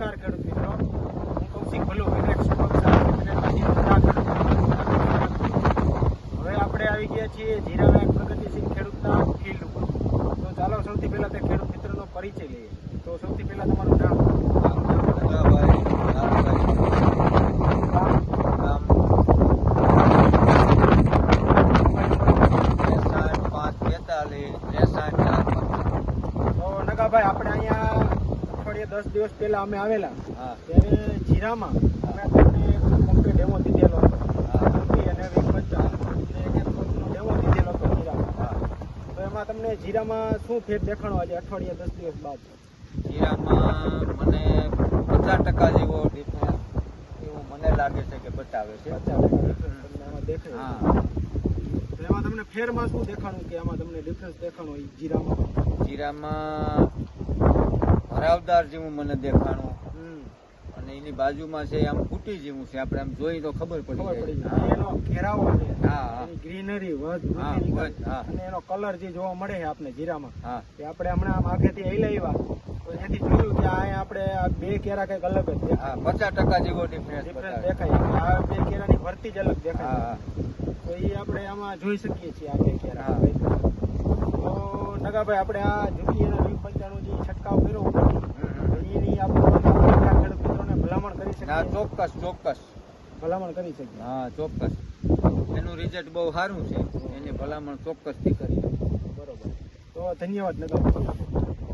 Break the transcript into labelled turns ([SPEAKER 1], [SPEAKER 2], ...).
[SPEAKER 1] નમસ્કાર ખેડૂત મિત્રો. હું કૌશિક મિત્રોને હવે આપણે આવી ગયા છીએ જીરાના પ્રગતિશીલ ખેડૂતના ફિલ્ડ ઉપર તો ચાલો સૌથી પહેલા તે ખેડૂત મિત્રનો પરિચય લઈએ. તો સૌથી પહેલા તમારું નામ? તો નગાભાઈ આપણે અહીંયા દસ દિવસ પહેલા અમે આવેલા.
[SPEAKER 2] હા.
[SPEAKER 1] ત્યારે જીરામાં કમ્પ્લીટ ડેમો દીધેલો હતો. એમાં તમને જીરામાં શું ફેર દેખાણો આજે અઠવાડિયા દસ દિવસ બાદ?
[SPEAKER 2] જીરામાં મને પચાસ ટકા જેવો ડિફરન્સ એવું મને લાગે છે કે બતાવે છે. હા.
[SPEAKER 1] એમાં તમને ફેરમાં શું દેખાણું કે આમાં તમને ડિફરન્સ દેખાણો જીરામાં?
[SPEAKER 2] જીરામાં ભરાવદાર જેવું મને દેખાણું. અને એની બાજુમાં છે આમ ફૂટી જેવું છે. આપણે આમ જોઈ તો ખબર પડી જાય.
[SPEAKER 1] એનો ઘેરાવો છે.
[SPEAKER 2] હા હા.
[SPEAKER 1] ગ્રીનરી વધ
[SPEAKER 2] હા, હા.
[SPEAKER 1] અને એનો કલર જે જોવા મળે છે આપણે જીરામાં
[SPEAKER 2] હા.
[SPEAKER 1] કે આપણે હમણાં આમ આગેથી હલાવ્યા તો એથી જોયું કે આ આપણે આ બે કેરા કંઈક અલગ જ
[SPEAKER 2] હા પચાસ ટકા જેવો ડિફરન્સ
[SPEAKER 1] ડિફરન્સ દેખાય. આ બે કેરાની ભરતી જ અલગ દેખાય.
[SPEAKER 2] હા
[SPEAKER 1] તો એ આપણે આમાં જોઈ શકીએ છીએ આ બે કેરા. તો નગાભાઈ આપણે આ જુકી જે છંટકાવ કર્યો. એની આપણે ખેડૂત મિત્રોને ભલામણ કરી
[SPEAKER 2] હા ચોક્કસ ચોક્કસ.
[SPEAKER 1] ભલામણ કરી શકીએ.
[SPEAKER 2] હા ચોક્કસ. એનું રિઝલ્ટ બહુ સારું છે. એની ભલામણ ચોક્કસથી કરી
[SPEAKER 1] બરોબર. તો ધન્યવાદ નગાભાઈ